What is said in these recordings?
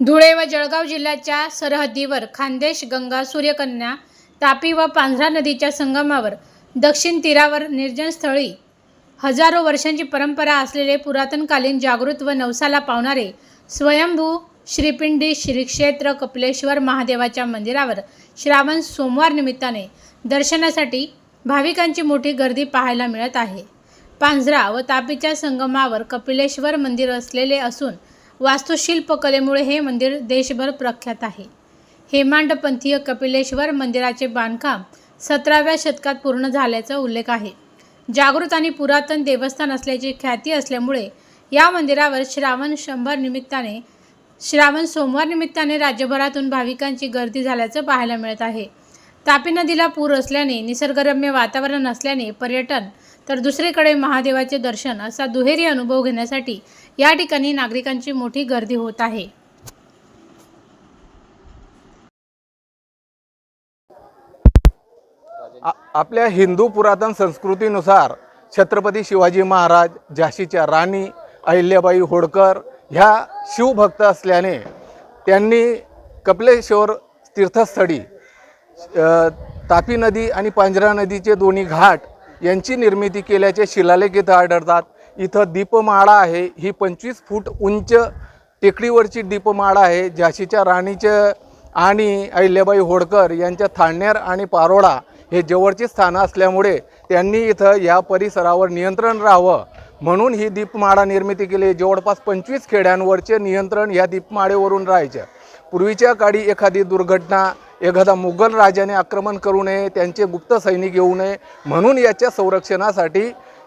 धुळे व जळगाव जिल्ह्याच्या सरहद्दीवर खानदेश गंगा सूर्यकन्या तापी व पांझरा नदीच्या संगमावर दक्षिण तीरावर निर्जन स्थळी हजारो वर्षांची परंपरा असलेले पुरातनकालीन जागृत व नवसाला पावणारे स्वयंभू श्रीपिंडी श्रीक्षेत्र कपिलेश्वर महादेवाच्या मंदिरावर श्रावण सोमवार निमित्ताने दर्शनासाठी भाविकांची मोठी गर्दी पाहायला मिळत आहे. पांझरा व तापीच्या संगमावर कपिलेश्वर मंदिर असलेले असून वास्तुशिल्पकलेमुळे हे मंदिर देशभर प्रख्यात आहे. हेमांडपंथीय कपिलेश्वर मंदिराचे बांधकाम सतराव्या शतकात पूर्ण झाल्याचा उल्लेख आहे. जागृत आणि पुरातन देवस्थान असल्याची ख्याती असल्यामुळे या मंदिरावर श्रावण शंभर निमित्ताने श्रावण सोमवार निमित्ताने राज्यभरातून भाविकांची गर्दी झाल्याचं पाहायला मिळत आहे. तापी नदीला पूर असल्याने निसर्गरम्य वातावरण असल्याने पर्यटन तर दुसरीकडे महादेवाचे दर्शन असा दुहेरी अनुभव घेण्यासाठी या ठिकाणी नागरिकांची मोठी गर्दी होत आहे. आ- आपल्या हिंदू पुरातन संस्कृतीनुसार छत्रपती शिवाजी महाराज झाशीच्या राणी अहिल्याबाई होळकर ह्या शिवभक्त असल्याने त्यांनी कपिलेश्वर तीर्थस्थळी तापी नदी आणि पांजरा नदीचे दोन्ही घाट यांची निर्मिती केल्याचे शिलालेख इथं आढळतात. इथं दीपमाळा आहे. ही पंचवीस फूट उंच टेकडीवरची दीपमाळा आहे झाशीच्या राणीचं आणि अहिल्याबाई होडकर यांच्या थाळनेर आणि पारोळा हे जवळची स्थानं असल्यामुळे त्यांनी इथं या परिसरावर नियंत्रण राहावं म्हणून ही दीपमाळा निर्मिती केली. जवळपास पंचवीस खेड्यांवरचे नियंत्रण या दीपमाळेवरून राहायचं. पूर्वीच्या काळी एखादी दुर्घटना एखादा मुघल राजाने आक्रमण करू नये त्यांचे गुप्त सैनिक येऊ नये म्हणून याच्या संरक्षणासाठी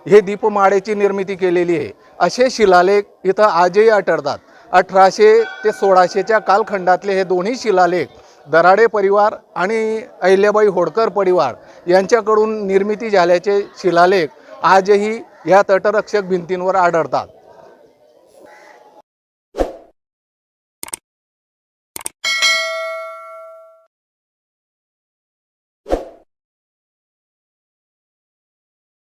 हे दीपमाळेची निर्मिती केलेली आहे. असे शिलालेख इथं आजही आढळतात. अठराशे ते सोळाशेच्या कालखंडातले हे दोन्ही शिलालेख दराडे परिवार आणि अहिल्याबाई होडकर परिवार यांच्याकडून निर्मिती झाल्याचे शिलालेख आजही या तटरक्षक भिंतींवर आढळतात.